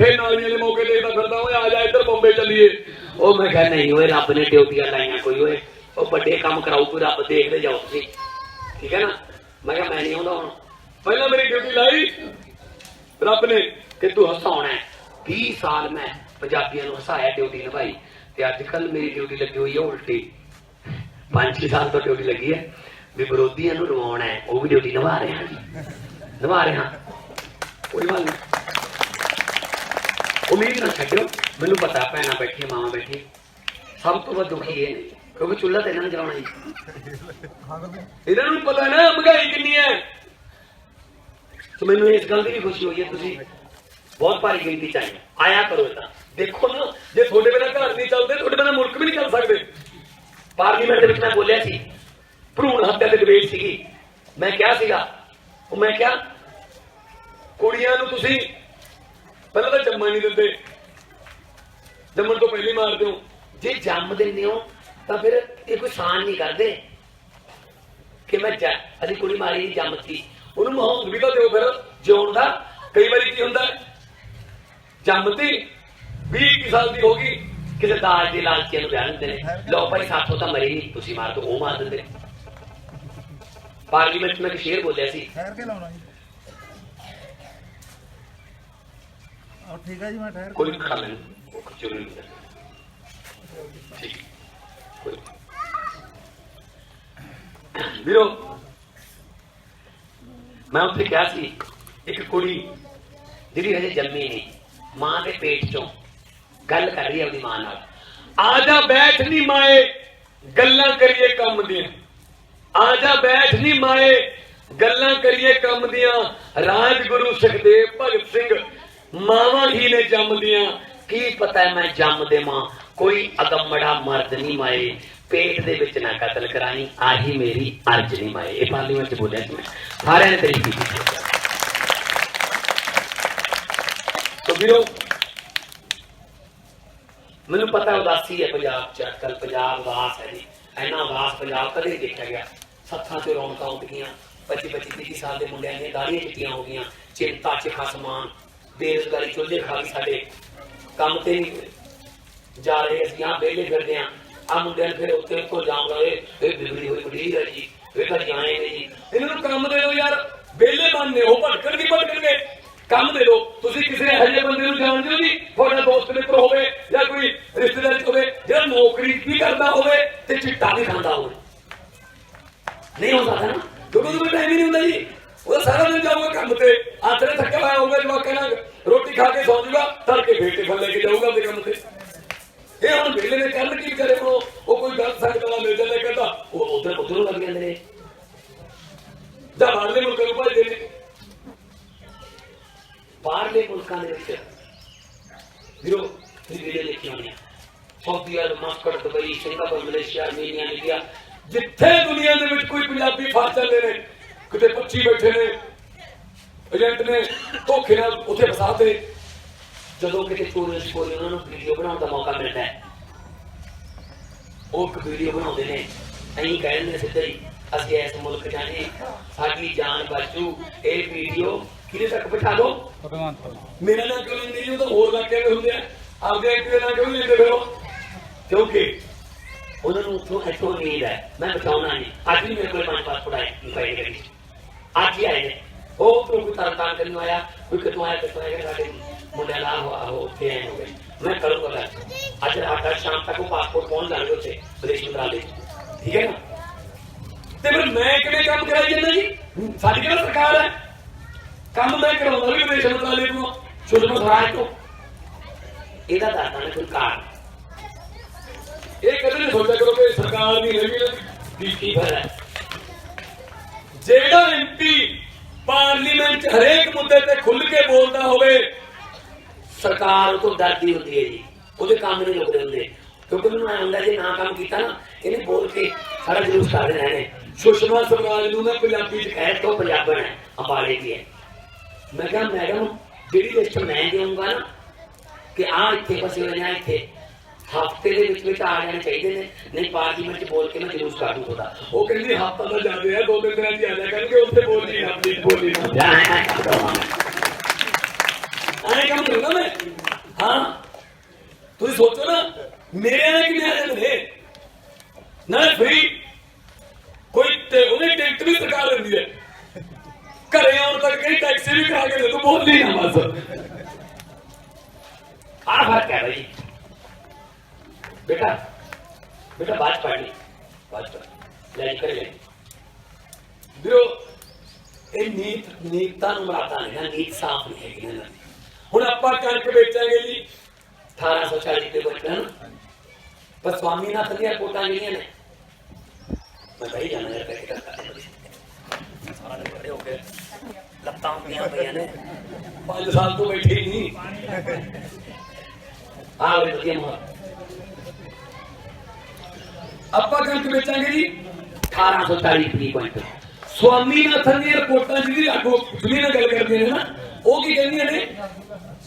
B: ਕਿੱਥੇ ਨਾਲੀਆਂ ਦੇ ਮੌਕੇ ਦੇਖਦਾ ਫਿਰਦਾ ਓਏ ਆ ਜਾ ਇੱਧਰ ਬੰਬੇ ਚੱਲੀਏ।
A: ਉਹ ਮੈਂ ਕਿਹਾ ਨਹੀਂ ਓਏ ਰੱਬ ਨੇ ਡਿਊਟੀਆਂ ਲਾਈਆਂ ਕੋਈ ਓਏ। ਉਹ ਵੱਡੇ ਕੰਮ ਕਰਾਉ ਕੋਈ ਰੱਬ ਦੇਖਦੇ ਜਾਓ ਤੁਸੀਂ। ਠੀਕ ਹੈ ਨਾ? ਮੈਂ ਕਿਹਾ ਮੈਂ ਨਹੀਂ ਆਉਂਦਾ ਹੁਣ।
B: ਪਹਿਲਾਂ ਮੇਰੀ ਡਿਊਟੀ ਲਾਈ। ਰੱਬ ਨੇ
A: ਕਿ ਤੂੰ ਹਸਾਉਣਾ ਹੈ। 20 ਸਾਲ ਮੈਂ ਪੰਜਾਬੀਆਂ ਨੂੰ ਹਸਾਇਆ ਡਿਊਟੀ ਨਿਭਾਈ। ਤੇ ਅੱਜ ਕੱਲ ਮੇਰੀ ਡਿਊਟੀ ਲੱਗੀ ਹੋਈ ਹੈ ਉਲਟੀ। 5 ਸਾਲ ਤੋਂ ਡਿਊਟੀ ਲੱਗੀ ਹੈ। ਵੀ ਵਿਰੋਧੀਆਂ ਨੂੰ ਰਵਾਉਣਾ ਹੈ। ਉਹ ਵੀ ਡਿਊਟੀ ਨਿਭਾ ਰਹੇ ਹਾਂ ਜੀ। ਨਿਭਾ ਰਹੇ। ਹਾਂ ਕੋਈ ਗੱਲ ਨਹੀਂ। ਉਮੀਦ ਨਾ ਛੱਡਿਓ, ਮੈਨੂੰ ਪਤਾ ਭੈਣਾਂ ਬੈਠੀਆਂ, ਮਾਵਾਂ ਬੈਠੀ ਸਭ ਤੋਂ ਵੱਧ ਦੁਖੀ ਇਹ ਨੇ, ਕਿਉਂਕਿ ਚੁੱਲ੍ਹਾ ਤੇ ਇਹਨਾਂ ਨੇ ਜਲਾਉਣਾ ਜੀ
B: ਇਹਨਾਂ ਨੂੰ ਪਤਾ ਨਾ ਮਹਿੰਗਾਈ ਕਿੰਨੀ ਹੈ।
A: ਤੇ ਮੈਨੂੰ ਇਸ ਗੱਲ ਦੀ ਵੀ ਖੁਸ਼ੀ ਹੋਈ ਹੈ, ਤੁਸੀਂ ਬਹੁਤ ਭਾਰੀ ਗਿਣਤੀ ਚ ਆਏ ਆਇਆ ਕਰੋ ਇਹ ਤਾਂ।
B: ਦੇਖੋ ਨਾ, ਜੇ ਤੁਹਾਡੇ ਬਿਨਾਂ ਘਰ ਨਹੀਂ ਚੱਲਦੇ, ਤੁਹਾਡੇ ਬਿਨਾਂ ਮੁਲਕ ਵੀ ਨਹੀਂ ਚੱਲ ਸਕਦੇ।
A: ਪਾਰਲੀਮੈਂਟ ਦੇ ਵਿੱਚ ਮੈਂ ਬੋਲਿਆ ਸੀ, ਭਰੂਣ ਹੱਤਿਆ ਤੇ ਡਿਬੇਟ ਸੀਗੀ। ਮੈਂ ਕਿਹਾ ਸੀਗਾ, ਉਹ ਮੈਂ ਕਿਹਾ,
B: ਕੁੜੀਆਂ ਨੂੰ ਤੁਸੀਂ ਪਹਿਲਾਂ ਤਾਂ ਜੰਮਣ ਨਹੀਂ ਦਿੰਦੇ। ਜੰਮਣ ਤੋਂ ਪਹਿਲੇ ਮਾਰ ਦਿਓ।
A: ਜੇ ਜੰਮ ਦਿੰਦੇ ਹੋ ਤਾਂ ਫਿਰ ਇਹ ਕੋਈ ਸਾਨ ਨਹੀਂ ਕਰਦੇ। ਕਿ ਮੈਂ ਜ- ਅਸੀਂ ਕੁੜੀ ਮਾਰੀ ਨਹੀਂ ਜੰਮਤੀ
B: ਉਹਨੂੰ ਮਾਹੌਲ ਵੀ ਤਾਂ ਦਿਓ ਫਿਰ
A: ਜਿਉਣ ਦਾ।
B: ਕਈ ਵਾਰੀ ਕੀ ਹੁੰਦਾ ਹੈ? ਜੰਮਤੀ 20 21 ਸਾਲ ਦੀ ਹੋ ਗਈ।
A: ਕਿਸੇ ਦਾਜ ਦੇ ਲਾਲਚੀਆਂ ਨੂੰ ਵਿਆਹ ਦਿੰਦੇ ਨੇ। ਲਓ ਭਾਈ ਸਾਥੋਂ ਤਾਂ ਮਰੀ ਨਹੀਂ। ਤੁਸੀਂ ਮਾਰ ਦੋ ਉਹ ਮਾਰ ਦਿੰਦੇ ਨੇ। ਪਾਰਲੀਮੈਂਟ 'ਚ ਮੈਂ ਇੱਕ ਸ਼ੇਰ ਬੋਲਿਆ ਸੀ।
C: ਠਹਿਰ ਕੇ ਲਾਉਣਾ ਜੀ। ਉਹ ਠੀਕ ਹੈ ਜੀ, ਮੈਂ ਠਹਿਰ ਕੇ
A: ਕੋਈ ਖਾ ਲੈਣ ਜ਼ਰੂਰੀ ਹੈ। ਠੀਕ। ਕੋਈ ਵੀਰੋ, ਮੈਂ ਉੱਥੇ ਕਿਹਾ ਸੀ। ਇੱਕ ਕੁੜੀ ਜਿਹੜੀ ਹਜੇ ਜੰਮੀ ਨਹੀਂ, ਮਾਂ ਦੇ ਪੇਟ ਚੋਂ ਗੱਲ ਕਰ ਰਹੀ ਹੈ ਆਪਣੀ ਮਾਂ ਨਾਲ।
B: ਆ ਜਾ, ਬੈਠ ਨੀ ਮਾਏ, ਗੱਲਾਂ ਕਰੀਏ ਕੰਮ ਦੀਆਂ। ਆ ਜਾ, ਬੈਠ ਨੀ ਮਾਏ, ਗੱਲਾਂ ਕਰੀਏ ਕੰਮ ਦੀਆਂ। ਰਾਜਗੁਰੂ ਸੁਖਦੇਵ ਭਗਤ ਸਿੰਘ ਮਾਵਾਂ ਹੀ ਨੇ ਜੰਮਦੀਆਂ।
A: ਕੀ ਪਤਾ ਮੈਂ ਜੰਮ ਦੇ ਮਾਂ ਕੋਈ ਅਗੰਮੜਾ ਮਰਦ ਨਹੀਂ ਮਾਏ। ਪੇਟ ਦੇ ਵਿੱਚ ਨਾ ਕਤਲ ਕਰਾਈ, ਆਹੀ ਮੇਰੀ ਅਰਜ਼ ਨਹੀਂ ਮਾਏ। ਇਹ ਪਾਰਲੀਮੈਂਟ ਚ ਬੋਲਿਆ ਸੀ ਮੈਂ। ਸਾਰਿਆਂ ਨੇ ਤੇਰੀ ਕੀਤੀ?
B: ਤੋ ਵੀਰੋ,
A: ਮੈਨੂੰ ਪਤਾ ਉਦਾਸੀ ਹੈ ਪੰਜਾਬ ਚ ਅੱਜਕੱਲ ਪੰਜਾਬ ਵਾਸ ਹੈ ਜੀ। ਇੰਨਾ ਉਦਾਸ ਪੰਜਾਬ ਕਦੇ ਨਹੀਂ ਦੇਖਿਆ ਗਿਆ। ਸੱਥਾਂ ਤੇ ਰੌਣਕਾਂ ਉੱਠ ਗਈਆਂ। 25 25 30 ਸਾਲ ਦੇ ਮੁੰਡਿਆਂ ਦੀਆਂ ਦਾੜੀਆਂ ਚਿੱਟੀਆਂ ਹੋ ਗਈਆਂ। ਚਿੰਤਾ ਚ ਖਸਮਾਨ ਬੇਰੁਜ਼ਗਾਰੀ ਚੁੱਲ੍ਹੇ ਖਾ ਸਾਡੇ ਕੰਮ ਤੇ ਨਹੀਂ ਜਾ ਰਹੇ ਅਸੀਂ ਆ ਵਿਹਲੇ ਫਿਰਦੇ ਆ ਆ ਮੁੰਡਿਆਂ ਫਿਰ ਉੱਤੇ ਕੋ ਜਾਮ ਲਾਏ ਇਹ ਬਿਗੜੀ ਹੋਈ ਬੜੀ ਹੈ ਜੀ। ਇਹ ਤਾਂ ਜਾਏਗੇ ਜੀ।
B: ਇਹਨਾਂ ਨੂੰ ਕੰਮ ਦੇ ਦਿਓ ਯਾਰ। ਵਿਹਲੇ ਬੰਨੇ ਉਹ ਭਟਕਣ ਦੀ ਭਟਕਣਗੇ ਕੰਮ ਦੇ ਦਿਓ। ਤੁਸੀਂ ਕਿਸੇ ਇਹੋ ਬੰਦੇ ਨੂੰ ਜਾਣਦੇ ਹੋ ਜੀ? ਤੁਹਾਡਾ ਦੋਸਤ ਮਿੱਤਰ ਹੋਵੇ ਜਾਂ ਕੋਈ ਰਿਸ਼ਤੇਦਾਰ 'ਚ ਹੋਵੇ, ਜਿਹੜਾ ਨੌਕਰੀ ਵੀ ਕਰਦਾ ਹੋਵੇ ਤੇ ਚਿੱਟਾ ਵੀ ਖਾਂਦਾ ਹੋਵੇ।
A: ਨਹੀਂ ਹੋ ਨਾ।
B: ਕਿਉਂਕਿ ਉਹਨੂੰ ਟਾਈਮ ਹੀ ਨਹੀਂ ਹੁੰਦਾ ਜੀ। ਉਹ ਸਾਰਾ ਦਿਨ ਜਾਊਗਾ ਕੰਮ ਤੇ। ਆਥਰੇ ਥੱਕਿਆ ਹੋਇਆ ਹੋਊਗਾ ਜਵਾਕਾਂ ਨਾਲ ਰੋਟੀ ਖਾ ਕੇ ਸੌਂ ਜਾਊਗਾ ਤੜਕੇ ਫੇਰ ਟਿਫਨ ਲੈ ਕੇ ਜਾਊਗਾ ਆਪਣੇ ਕੰਮ ਤੇ? ਇਹ ਹੁਣ ਵੇਲੇ ਨੇ ਕਰਨ ਕੀ ਕਰੇ ਉਹ ਉਹ ਕੋਈ ਗੱਲ ਸੰਗਤ ਮਿਲ ਜਾਂਦਾ ਕਹਿੰਦਾ,
A: ਉਹ ਉਧਰ ਉਧਰੋਂ ਲੱਗ ਜਾਂਦੇ ਨੇ।
B: ਜਾਂ ਬਾਹਰਲੇ ਮੁਲਕਾਂ ਨੂੰ ਭਜਦੇ ਨੇ।
A: ਬਾਹਰਲੇ ਮੁਲਕਾਂ ਦੇ ਵਿੱਚ ਵੀਰੋ, ਤੁਸੀਂ ਵੀਡੀਓ ਦੇਖੀ ਹੋਣੀ ਆ Arab Muscat Dubai, Singapore, Malaysia, Armenia Libya
B: ਜਿੱਥੇ ਦੁਨੀਆ ਦੇ ਵਿੱਚ ਕੋਈ ਪੰਜਾਬੀ ਫਸ ਜਾਂਦੇ ਨੇ, ਕਿਤੇ ਪੱਚੀ ਬੈਠੇ ਨੇ, ਏਜੰਟ ਨੇ, ਧੋਖੇ ਨਾਲ ਉੱਥੇ ਫਸਾਤੇ
A: ਜਦੋਂ ਕਿਤੇ ਟੂਰਿਸਟ ਕੋਲ ਉਹਨਾਂ ਨੂੰ ਵੀਡੀਓ ਬਣਾਉਣ ਦਾ ਮੌਕਾ ਮਿਲਦਾ ਹੈ। ਉਹ ਵੀਡੀਓ ਬਣਾਉਂਦੇ ਨੇ। ਐਂ ਕਹਿੰਦੇ ਸਿੱਧੇ ਹੀ ਅਸੀਂ ਇਸ ਮੁਲਕ ਜਾਣੇ ਸਾਡੀ ਜਾਨ ਬਚੂ ਇਹ ਵੀਡੀਓ ਕਿਹਦੇ ਤੱਕ ਪਹੁੰਚਾ ਦੋ?
B: ਮੇਰਾ ਨਾਂ ਕਿਉਂ ਨਹੀਂ ਤਾਂ ਹੋਰ ਇਲਾਕਿਆਂ ਦੇ ਹੁੰਦੇ ਆ? ਆਪਦੇ ਇੱਕ ਦੇ ਨਾਂ ਕਿਉਂ ਨਹੀਂ ਲੈਂਦੇ ਫਿਰ
A: ਕਿਉਂਕਿ ਉਹਨਾਂ ਨੂੰ ਉੱਥੋਂ ਇੱਥੋਂ ਨੀਡ ਹੈ ਮੈਂ ਬਚਾਉਣਾ ਨਹੀਂ। ਅੱਜ ਵੀ ਮੇਰੇ ਕੋਲ ਪੰਜ ਪਾਸਪੋਰਟ ਆਏ ਇਨਕੁਆਇਰੀ ਕਰੀ। ਅੱਜ ਹੀ ਆਏ ਨੇ। ਉਹ ਤੋਂ ਕੋਈ ਤਰਤਾਂ ਕਰਨ ਆਇਆ ਕੋਈ ਕਿਤੋਂ ਆਇਆ ਕਿਤੋਂ ਆਇਆ ਸਾਡੇ ਮੁੰਡੇ ਨਾਲ ਹੋ ਆਹੋ, ਉੱਥੇ ਆਏ ਹੋ ਗਏ। ਮੈਂ ਕਰੂੰਗਾ ਗੱਲ ਅੱਜ ਰਾਤ ਤੱਕ ਸ਼ਾਮ ਤੱਕ ਉਹ ਪਾਸਪੋਰਟ ਪਹੁੰਚ ਜਾਣਗੇ ਉੱਥੇ, ਵਿਦੇਸ਼ ਮੰਤਰਾਲੇ 'ਚ। ਠੀਕ ਹੈ
B: ਤੇ ਫਿਰ ਮੈਂ ਕਿਵੇਂ ਕੰਮ ਕਰਾਈ ਜਾਂਦਾ ਜੀ? ਸਾਡੀ ਕਿਹੜਾ ਸਰਕਾਰ ਹੈ? ਕੰਮ ਮੈਂ ਕਰਾਉਂਦਾ ਵੀ ਵਿਦੇਸ਼ ਮੰਤਰਾਲੇ ਤੋਂ
A: ਸੁਸ਼ਮਾ ਸਵਰਾਜ ਤੋਂ। ਇਹਦਾ ਦੱਸਦਾ ਨਾ ਕੋਈ ਕਾਰਨ।
B: ਇਹ ਕਦੇ ਨਹੀਂ ਸੋਚਿਆ ਕਰੋ ਕਿ ਸਰਕਾਰ ਦੀ ਨਵੀਂ
A: ਕੀ ਕੀ ਫ਼ਰਕ ਹੈ।
B: ਜਿਹੜਾ ਐਮਪੀ ਪਾਰਲੀਮੈਂਟ 'ਚ ਹਰੇਕ ਮੁੱਦੇ ਤੇ ਖੁੱਲ ਕੇ ਬੋਲਦਾ ਹੋਵੇ
A: ਸਰਕਾਰ ਤੋਂ ਡਰਦੀ ਹੁੰਦੀ ਹੈ ਜੀ। ਉਹਦੇ ਕੰਮ ਨਹੀਂ ਰੁਕਦੇ ਹੁੰਦੇ। ਕਿਉਂਕਿ ਮੈਨੂੰ ਹੁੰਦਾ ਜੇ ਨਾ ਕੰਮ ਕੀਤਾ ਨਾ ਇਹਨੇ ਬੋਲ ਕੇ ਸਾਰਾ ਜਲੂਸ ਕੱਢ ਦੇਣਾ ਇਹਨੇ।
B: ਸੁਸ਼ਮਾ ਸਵਰਾਜ ਨੂੰ ਨਾ ਪੰਜਾਬੀ 'ਚ
A: ਕਹਿ ਤੋਂ ਪੰਜਾਬਣ ਹੈ ਅੰਬਾਲੇ ਦੀ ਹੈ। ਮੈਂ ਕਿਹਾ ਮੈਡਮ ਜਿਹੜੀ ਲਿਸਟ ਮੈਂ ਦੇਵਾਂਗਾ ਨਾ ਕਿ ਆ ਇੱਥੇ ਫਸੇ ਹੋਏ ਨੇ ਇੱਥੇ ਹਫ਼ਤੇ ਦੇ ਵਿੱਚ ਵਿੱਚ ਆ ਜਾਣੇ ਚਾਹੀਦੇ ਨੇ। ਨਹੀਂ ਪਾਰਲੀਮੈਂਟ 'ਚ ਬੋਲ ਕੇ ਮੈਂ ਜਲੂਸ ਕੱਢੂ ਤੁਹਾਡਾ।
B: ਉਹ ਕਹਿੰਦੀ ਹਫਤਾ ਤਾਂ ਜਾਂਦੇ ਆ ਦੋ ਤਿੰਨ ਦਿਨਾਂ ਹੀ ਆ ਜਾ ਕਰਨਗੇ ਉੱਥੇ ਬੋਲੀ ਆਪਣੀ ਬੋਲੀ ਨਾ ਐਂ ਕੰਮ ਕਰਨਾ ਮੈਂ ਹਾਂ? ਤੁਸੀਂ ਸੋਚੋ ਨਾ, ਮੇਰੇ ਨਾਲ ਕਿੰਨੇ ਆ ਜਾਂਦੇ ਨੇ? ਨਾ ਫ੍ਰੀ ਕੋਈ ਤੇ ਉਹਨੇ ਟਿਕਟ ਵੀ ਸਰਕਾਰ ਦਿੰਦੀ ਹੈ। ਘਰੇ ਆਉਣ ਤੱਕ ਕਈ ਟੈਕਸੀ ਵੀ ਕਰਾ ਕੇ ਦੇ ਤੂੰ ਬੋਲਦੀ ਨਾ ਬਸ।
A: ਆ ਫ਼ਰਕ ਹੈ ਭਾਈ ਬੇਟਾ ਬੇਟਾ ਬਾਤ ਪੜ੍ਹਨੀ ਬਾਤ ਪੜ੍ਹ ਲੈ ਕਰ ਲੈ
B: ਵੀਰੋ,
A: ਇਹ ਨੀਤ, ਨੀਤਾਂ ਨੂੰ ਮਰਾਤਾ ਨਹੀਂ ਨਾ ਨੀਤ ਸਾਫ਼ ਨਹੀਂ ਹੈਗੀ ਨਾ ਇਹਨਾਂ ਦੀ।
B: ਹੁਣ ਆਪਾਂ ਕਣਕ ਵੇਚਾਂਗੇ ਜੀ।
A: 1840 ਦੇ ਬਚਨ ਪਰ ਸਵਾਮੀ ਨਾਥ ਦੀਆਂ ਕੋਟਾਂ ਜਿਹੜੀਆਂ ਨੇ, ਮੈਂ ਬਈ ਜਾਣਾ ਯਾਰ ਪੈਸੇ ਕਰਦਾ ਸਾਰਾ ਦਿਨ ਖੜੇ ਹੋ ਕੇ ਲੱਤਾਂ ਹੁੰਦੀਆਂ ਪਈਆਂ ਨੇ।
B: 5 ਸਾਲ ਤੋਂ ਬੈਠੇ ਹੀ ਨਹੀਂ।
A: ਆਹ ਵੇ ਵਧੀਆ ਮੋਹਰ
B: ਆਪਾਂ ਕਣਕ ਵੇਚਾਂਗੇ ਜੀ।
A: 1840 ਰੁਪਏ ਕੁਇੰਟਲ
B: ਸਵਾਮੀਨਾਥਨ ਦੀਆਂ ਰਿਪੋਰਟਾਂ ਜਿਹੜੀ ਲਾਗੂ ਸੁਣੀ ਨਾਲ ਗੱਲ ਕਰਦੇ ਨੇ ਨਾ ਉਹ ਕੀ ਕਹਿੰਦੀਆਂ ਨੇ?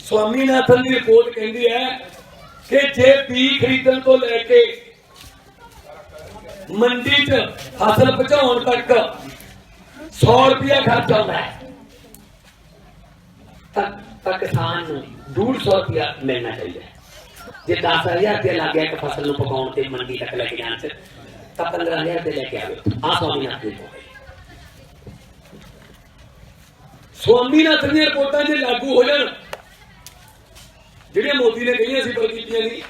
B: ਸਵਾਮੀਨਾਥਨ ਦੀ ਰਿਪੋਰਟ ਕਹਿੰਦੀ ਹੈ ਕਿ ਜੇ ਬੀ ਖਰੀਦਣ ਤੋਂ ਲੈ ਕੇ ਮੰਡੀ 'ਚ ਫਸਲ ਪਹੁੰਚਾਉਣ ਤੱਕ 100 ਰੁਪਇਆ ਖਰਚ ਆਉਂਦਾ ਹੈ।
A: ਤਾਂ ਤਾਂ ਕਿਸਾਨ ਨੂੰ 150 ਰੁਪਇਆ ਮਿਲਣਾ ਚਾਹੀਦਾ ਹੈ। ਜੇ 10000 ਰੁਪਇਆ ਲੱਗ ਗਿਆ ਇੱਕ ਫਸਲ ਨੂੰ ਪਕਾਉਣ ਤੇ ਮੰਡੀ ਤੱਕ ਲੈ ਕੇ ਜਾਣ ਚ, ਤਾਂ 15000 ਰੁਪਏ ਲੈ ਕੇ ਆਵੇ। ਆ ਸਵਾਮੀ ਨਾਥ ਦੀ ਰਿਪੋਰਟ ਹੈ।
B: ਸਵਾਮੀਨਾਥਨ ਦੀਆਂ ਰਿਪੋਰਟਾਂ ਜੇ ਲਾਗੂ ਹੋ ਜਾਣ, ਜਿਹੜੀਆਂ ਮੋਦੀ ਨੇ ਕਹੀਆਂ ਸੀ ਪਰ ਕੀਤੀਆਂ ਨਹੀਂ,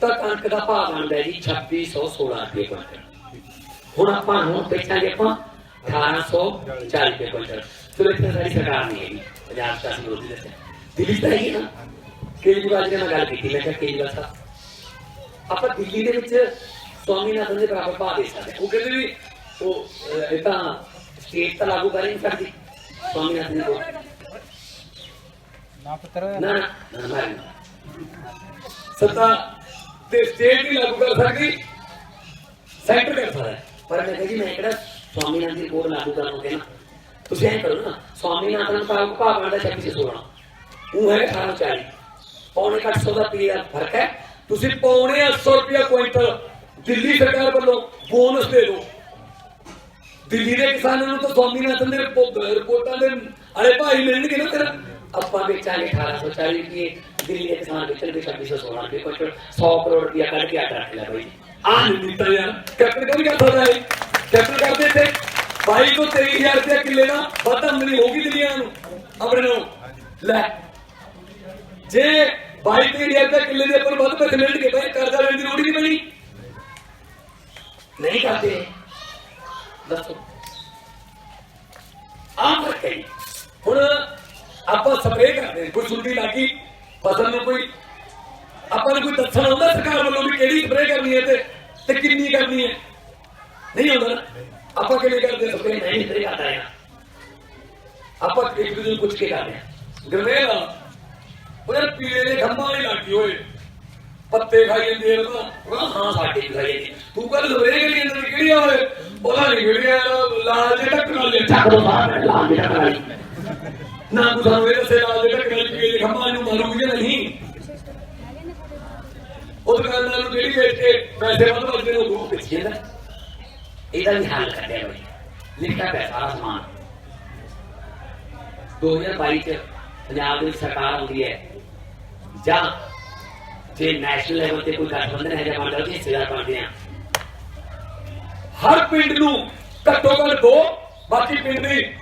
A: ਤਾਂ ਕਣਕ ਦਾ ਭਾਅ ਬਣਦਾ ਜੀ 2616 ਰੁਪਏ ਕੁਇੰਟਲ। ਹੁਣ ਆਪਾਂ ਹੁਣ ਵੇਚਾਂਗੇ ਆਪਾਂ 1840 ਰੁਪਏ ਕੁਇੰਟਲ। ਫਿਰ ਇੱਥੇ ਸਾਡੀ ਸਰਕਾਰ ਨਹੀਂ ਹੈਗੀ, ਪੰਜਾਬ ਸ਼ਾਸਨ ਵਿਰੋਧੀ ਦੇ ਦਿੱਲੀ ਤਾਂ ਹੈਗੀ ਨਾ, ਕੇਜਰੀਵਾਲ ਜੀ ਨਾਲ ਗੱਲ ਕੀਤੀ, ਮੈਂ ਕਿਹਾ ਕੇਜਰੀਵਾਲ ਸਾਹਿਬ, ਆਪਾਂ ਦਿੱਲੀ ਦੇ ਵਿੱਚ ਸਵਾਮੀਨਾਥਨ ਦੇ ਬਰਾਬਰ ਭਾਅ ਦੇ ਸਕਦੇ
B: ਉਹ ਕਹਿੰਦੇ ਵੀ
A: ਉਹ ਇਹ ਤਾਂ ਸਟੇਟ ਤਾਂ ਲਾਗੂ ਕਰ ਹੀ ਨਹੀਂ ਸਕਦੀ। ਸਵਾਮੀਨਾਥਨ ਦੀ ਕੋਲ
B: ਸੱਤਾ ਤੇ ਸਟੇਟ ਵੀ ਲਾਗੂ ਕਰ ਸਕਦੀ ਸੈਂਟਰ ਕਰ ਸਕਦਾ
A: ਪਰ ਮੈਂ ਕਿਹਾ ਮੈਂ ਕਿਹੜਾ ਸਵਾਮੀ ਨਾਥ ਦੀ ਕੋਡ ਲਾਗੂ ਕਰਨ ਨੂੰ ਤੁਸੀਂ ਐਂ ਕਰੋ ਨਾ ਸਵਾਮੀ ਨਾਥ ਨੂੰ ਭਾਵ ਭਾਵਨਾ ਦਾ 26 16 ਉਹ ਹੈ 1840 ਪੌਣੇ 800 ਦਾ ਪੀ ਫ਼ਰਕ ਹੈ।
B: ਤੁਸੀਂ ਪੌਣੇ 800 ਰੁਪਇਆ ਕੁਇੰਟਲ ਦਿੱਲੀ ਸਰਕਾਰ ਵੱਲੋਂ ਬੋਨਸ ਦੇ ਦਿਓ। ਦਿੱਲੀ ਦੇ ਕਿਸਾਨਾਂ ਨੂੰ ਤਾਂ ਸਵਾਮੀਨਾਥਨ ਦੇ ਰਿਪੋਰਟਾਂ ਦੇ ਅਰੇ ਭਾਈ ਮਿਲਣਗੇ ਨਾ ਤੇਰਾ
A: ਆਪਾਂ ਵੇਚਾਂਗੇ 1840 ਰੁਪਏ। ਦਿੱਲੀ ਦੇ ਕਿਸਾਨ ਵੇਚਣਗੇ 2616 ਰੁਪਏ। ਕੁਇੰਟਲ 100 ਕਰੋੜ ਰੁਪਇਆ ਕੱਢ ਕੇ ਆਟਾ ਰੱਖ ਲਿਆ ਬਾਈ
B: ਆ ਨਹੀਂ ਦਿੱਤਾ ਯਾਰ। ਕੈਪਟਨ ਕਿਉਂ ਨਹੀਂ ਕਰ ਸਕਦਾ ਕੈਪਟਨ ਕਰਦੇ ਤੇ 22 ਤੋਂ 23000 ਰੁਪਇਆ ਕਿੱਲੇ ਦਾ ਵੱਧ ਆਮਦਨੀ ਹੋਗੀ ਦਿੱਲੀਆਂ ਨੂੰ। ਆਪਣੇ ਨੂੰ। ਲੈ। ਜੇ 22 23000 ਰੁਪਇਆ ਕਿੱਲੇ ਦੇ ਉੱਪਰ ਵੱਧ ਪੈਸੇ ਮਿਲਣਗੇ, ਭਾਈ ਕਰਜ਼ਾ ਲੈਣ ਦੀ ਲੋੜ ਨਹੀਂ ਪੈਣੀ।
A: ਨਹੀਂ ਕਰਦੇ। ਦੱਸੋ।
B: ਆਮ ਫ਼ਰਕ ਹੁਣ ਆਪਾਂ ਸਪਰੇਅ ਕਰਦੇ ਕੋਈ ਸੁੰਡੀ ਲੱਗੀ ਫਸਲ ਨੂੰ ਕੋਈ। ਆਪਾਂ ਨੂੰ ਕੋਈ ਦੱਸਣਾ ਹੁੰਦਾ ਸਰਕਾਰ ਵੱਲੋਂ ਵੀ ਕਿਹੜੀ ਸਪਰੇਅ ਕਰਨੀ ਹੈ ਤੇ ਤੇ ਕਿੰਨੀ ਕਰਨੀ ਹੈ? ਨਹੀਂ ਹੁੰਦਾ ਆਪਾਂ ਕਿਵੇਂ ਕਰਦੇ
A: ਤੇ ਨਹੀਂ ਤੇਰੇ ਕਰਦਾ ਆ
B: ਆਪਾਂ ਇੱਕ ਦੂਜੇ ਨੂੰ ਪੁੱਛ ਕੇ ਕਰਦੇ ਹਾਂ। ਗਰਮੇਲ ਉਹ ਪੀਲੇ ਦੇ ਖੰਭਾਂ ਵਾਲੀ ਲੱਗੀ ਓਏ। ਪੱਤੇ ਖਾਈ ਜਾਂਦੇ ਆ ਨਾ
A: ਹਾਂ, ਸਾਡੇ ਖਾਈ ਜੀ
B: ਤੂੰ ਕੱਲ ਸਪਰੇਅ ਕਰੀ ਜਾਂਦਾ ਕਿਹੜੀ ਆ ਓਏ? ਉਹਦਾ ਨਹੀਂ ਕਿਹੜੀ ਆ ਲਾਲ ਲੈ
A: ਚੱਕ ਦੋ ਬਾਹਰ ਲਾ ਦੇ ਟੱਕ ਵਾਲੀ
B: ਨਾ ਸਾਨੂੰ ਇਹ ਦੱਸੇ ਲਾਲ ਦੇ ਨਾਲ ਪੀਲੇ ਦੇ ਖੰਭਾਂ ਨੂੰ ਮਾਰੂਗੀ ਨਹੀਂ? ਉਹ ਦੁਕਾਨਦਾਰ ਨੂੰ ਜਿਹੜੀ ਕੇ ਪੈਸੇ ਵੱਧ ਵੱਧਦੇ ਨੇ ਉਹ ਪਿੱਛੇ
A: ਇਹਦਾ ਇਹਦਾ ਵੀ ਹੱਲ ਕੱਢਿਆ ਬਾਈ ਲਿਖਿਆ ਪਿਆ ਸਾਰਾ ਸਮਾਨ। 2022 ਚ ਪੰਜਾਬ ਦੀ ਸਰਕਾਰ ਹੁੰਦੀ ਹੈ। ਜਾਂ ਜੇ ਨੈਸ਼ਨਲ ਲੈਵਲ ਤੇ ਕੋਈ ਗਠਬੰਧਨ ਹੈ ਜਾਂ ਮੰਡਲ ਦੀ ਹਿੱਸੇਦਾਰ ਬਣਦੇ ਆ
B: ਹਰ ਪਿੰਡ ਨੂੰ ਘੱਟੋ ਘੱਟ ਦੋ, ਬਾਕੀ ਪਿੰਡ ਦੀ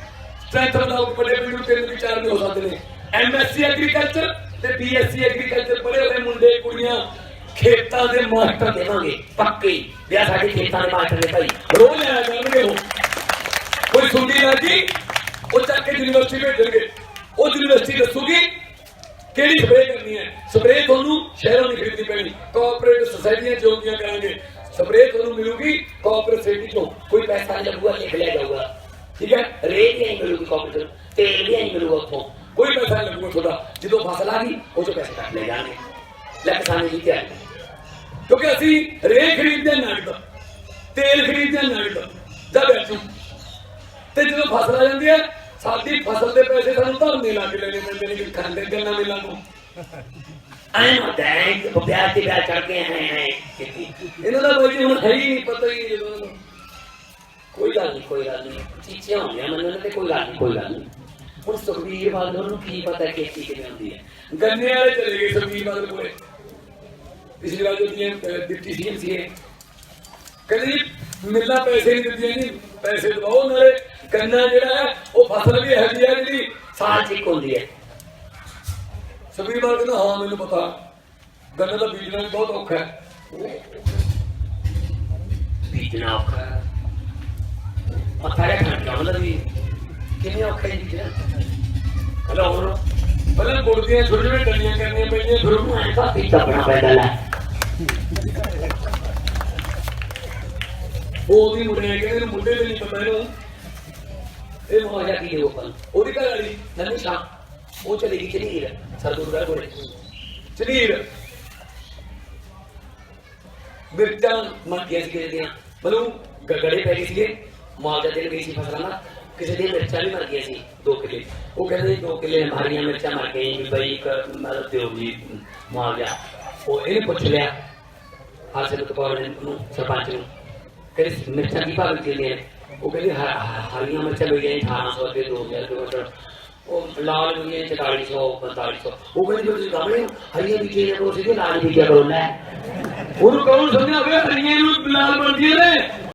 B: ਸਟਰੈਂਥ ਬਣਾਓ ਵੱਡੇ ਪਿੰਡ ਨੂੰ ਤਿੰਨ ਵੀ ਚਾਰ ਹੋ ਸਕਦੇ ਨੇ। ਐਮਐਸਸੀ ਐਗਰੀਕਲਚਰ ਤੇ ਬੀਐਸਸੀ ਐਗਰੀਕਲਚਰ ਪੜ੍ਹੇ ਹੋਏ ਮੁੰਡੇ, ਕੁੜੀਆਂ ਖੇਤਾਂ ਦੇ ਮਾਸਟਰ
A: ਦੇਵਾਂਗੇ, ਪੱਕੇ। ਵਿਆਹ ਸਾਡੇ ਖੇਤਾਂ ਦੇ ਮਾਸਟਰ ਨੇ ਭਾਈ।
B: ਰੋਜ਼ ਆਇਆ ਕਰਨਗੇ ਉਹ। ਕੋਈ ਸੁਣਦੀ ਲੱਗੀ ਉਹ ਚੱਕ ਕੇ ਯੂਨੀਵਰਸਿਟੀ ਭੇਜਣਗੇ। ਉਹ ਯੂਨੀਵਰਸਿਟੀ ਦੱਸੂਗੀ ਕਿਹੜੀ ਸਪਰੇਅ ਕਰਨੀ ਹੈ। ਸਪਰੇਅ ਤੁਹਾਨੂੰ ਸ਼ਹਿਰੋਂ ਨਹੀਂ ਖਰੀਦਣੀ ਪੈਣੀ। ਕੋਆਪਰੇਟਿਵ ਸੁਸਾਇਟੀਆਂ ਚ ਕਰਾਂਗੇ। ਸਪਰੇਅ ਤੁਹਾਨੂੰ ਮਿਲੂਗੀ। ਕੋਆਪਰੇਟਿਵ ਸੋਸਾਇਟੀ
A: ਕੋਈ ਪੈਸਾ ਨਹੀਂ ਲੱਗੂਗਾ ਲਿਖ ਲਿਆ ਜਾਊਗਾ। ਠੀਕ ਹੈ? ਰੇਟ ਨਹੀਂ ਮਿਲੂਗੀ ਕੰਪਿਊਟਰ ਤੇਲ ਵੀ ਨਹੀਂ ਮਿਲੂਗਾ ਉੱਥੋਂ।
B: ਕੋਈ ਪੈਸਾ ਨਹੀਂ ਲੱਗੂਗਾ ਤੁਹਾਡਾ।
A: ਜਦੋਂ ਫਸਲ ਆ ਗਈ, ਉਹ ਚੋਂ ਪੈਸੇ ਕੱਟ ਲੈ ਜਾਣਗੇ। ਲੈ ਕਿਸਾਨ ਜੀ ਤਿਆਰ
B: ਕਿਉਂਕਿ ਅਸੀਂ ਰੇ ਖਰੀਦਦੇ ਹਾਂ ਨਗਦ, ਤੇਲ ਖਰੀਦਦੇ ਹਾਂ ਨਗਦ, ਜਾਂ ਵੇਚੂ ਤੇ ਜਦੋਂ ਫਸਲ ਆ ਜਾਂਦੀ ਹੈ, ਸਾਡੀ ਫਸਲ ਦੇ ਪੈਸੇ ਸਾਨੂੰ ਧਰਨੇ ਲਾ ਲੈਣੇ ਪੈਂਦੇ ਨੇ ਕਿ ਖੰਡੇ ਗੰਨਾ ਮਿਲਾਂ ਨੂੰ
A: ਆਏ ਨਾ ਦੈਂਗ ਵਿਆਹ ਤੇ ਵਿਆਹ ਚੜ ਗਏ ਹੈ
B: ਇਹਨਾਂ ਦਾ ਬਾਈ ਹੁਣ ਹੈ ਹੀ ਨਹੀਂ, ਪਤਾ ਹੀ ਨਹੀਂ ਜਦੋਂ
A: ਕੋਈ ਗੱਲ ਨਹੀਂ, ਕੋਈ ਗੱਲ ਨਹੀਂ। ਚੀਚੇ ਹੁੰਦੀਆਂ ਮੰਨਣ ਤੇ ਕੋਈ ਗੱਲ ਨਹੀਂ, ਕੋਈ ਗੱਲ ਨਹੀਂ। ਹੁਣ ਸੁਖਬੀਰ ਬਾਦਲ ਨੂੰ ਕੀ ਪਤਾ ਖੇਤੀ ਕਿਵੇਂ ਹੁੰਦੀ ਹੈ?
B: ਗੰਨੇ ਵਾਲੇ ਚਲੇ ਗਏ ਸੁਖਬੀਰ ਬਾਦਲ ਕੋਲੇ। ਪਿਛਲੀ ਵਾਰ ਜਦੋਂ ਇਹ ਡਿਪਟੀ ਸੀਐਮ ਸੀ ਕਹਿੰਦੇ ਮਿਲਣਾ ਪੈਸੇ ਨਹੀਂ ਦਿੰਦੀਆਂ ਜੀ, ਪੈਸੇ ਦਵਾਓ, ਨਾਲੇ ਗੰਨਾ ਜਿਹੜਾ ਉਹ ਫਸਲ ਵੀ ਹੈ ਜਿਹੜੀ,
A: ਸਾਲ ਚ ਹੁੰਦੀ ਹੈ।
B: ਸਰਬੀਰ ਬਾਦਲ ਕਹਿੰਦਾ ਹਾਂ ਮੈਨੂੰ ਪਤਾ। ਗੰਨੇ ਦਾ ਬੀਜਣਾ ਵੀ ਬਹੁਤ ਔਖਾ ਹੈ।
A: ਬੀਜਣਾ ਔਖਾ ਹੈ। ਪੱਥਰ ਹੈ ਖੰਡ ਦਾ ਵੀ? ਕਿਵੇਂ ਔਖਾ ਹੈ ਬੀਜਣਾ? ਹਲੋ ਹੁਣ
B: ਪਹਿਲਾਂ ਗੁੜ ਦੀਆਂ ਛੋਟੇ ਛੋਟੇ ਡੰਡੀਆਂ ਕਰਨੀਆਂ ਪੈਂਦੀਆਂ ਫਿਰ ਉਹਨੂੰ
A: ਮੈਂ ਤਾਂ ਪੀਤਾ ਬਣਾ ਪੈਦਾ। ਲੈ।
B: ਉਹ ਉਹਦੀ ਮੁੰਡੇ ਕਹਿੰਦੇ ਮੁੰਡੇ ਦੇ ਨਹੀਂ ਪਤਾ ਇਹਨੂੰ।
A: ਇਹ ਕੀ
B: ਉਹਦੀ ਘਰ ਵਾਲੀ
A: ਨੰਨੀ ਸ਼ਾਹ। ਉਹ ਚਲੀ ਗਈ ਚਲੀ ਗਈ ਕੋਲੇ
B: ਚਨੀਰ ਮਿਰਚਾਂ ਮੱਕੀਆਂ ਸੀ ਕਿਸੇ ਦੀਆਂ। ਮਤਲਬ
A: ਗਗੜੇ ਪੈ ਗਏ ਸੀਗੇ। ਮੁਆਵਜ਼ਾ ਦੇਣ ਗਈ ਸੀ ਫਸਲਾਂ ਦਾ। ਕਿਸੇ ਦੀਆਂ ਮਿਰਚਾਂ ਵੀ ਮਰ ਗਈਆਂ ਸੀ 2 ਕਿੱਲੇ। ਉਹ ਕਹਿੰਦੇ 2 ਕਿੱਲੇ ਹਰੀਆਂ ਮਿਰਚਾਂ ਮਰ ਗਈਆਂ ਵੀ ਬਈ, ਇੱਕ ਮਦਦ ਦਿਓ ਜੀ ਮੁਆਵਜ਼ਾ ਉਹ ਇਹਨੇ ਪੁੱਛ ਲਿਆ। ਹਾਸਿਲ ਕੌਰ ਨੂੰ ਸਰਪੰਚ ਨੂੰ। ਕਹਿੰਦੇ ਮਿਰਚਾਂ ਕੀ ਭਾਅ ਵਿਕਦੀਆਂ ਉਹ ਕਹਿੰਦੇ ਹ- ਹਰੀਆਂ ਮਿਰਚਾਂ ਮਿਲਦੀਆਂ 1800 ਰੁਪਏ 2000 ਰੁਪਏ ਉਹ ਲਾਲ ਮਿਲਦੀਆਂ 4400 4500 ਉਹ ਕਹਿੰਦੇ ਜੋ ਤੁਸੀਂ ਗਮਲੇ ਹਰੀਆਂ ਬੀਜੀਆਂ ਕਰੋ ਸਿੱਧੇ ਲਾਲ ਬੀਜਿਆ ਕਰੋ ਲੈ।
B: ਉਹਨੂੰ ਕੌਣ ਸਮਝਾਵੇ ਹਰੀਆਂ ਨੂੰ ਲਾਲ ਬਣਦੀਆਂ ਨੇ।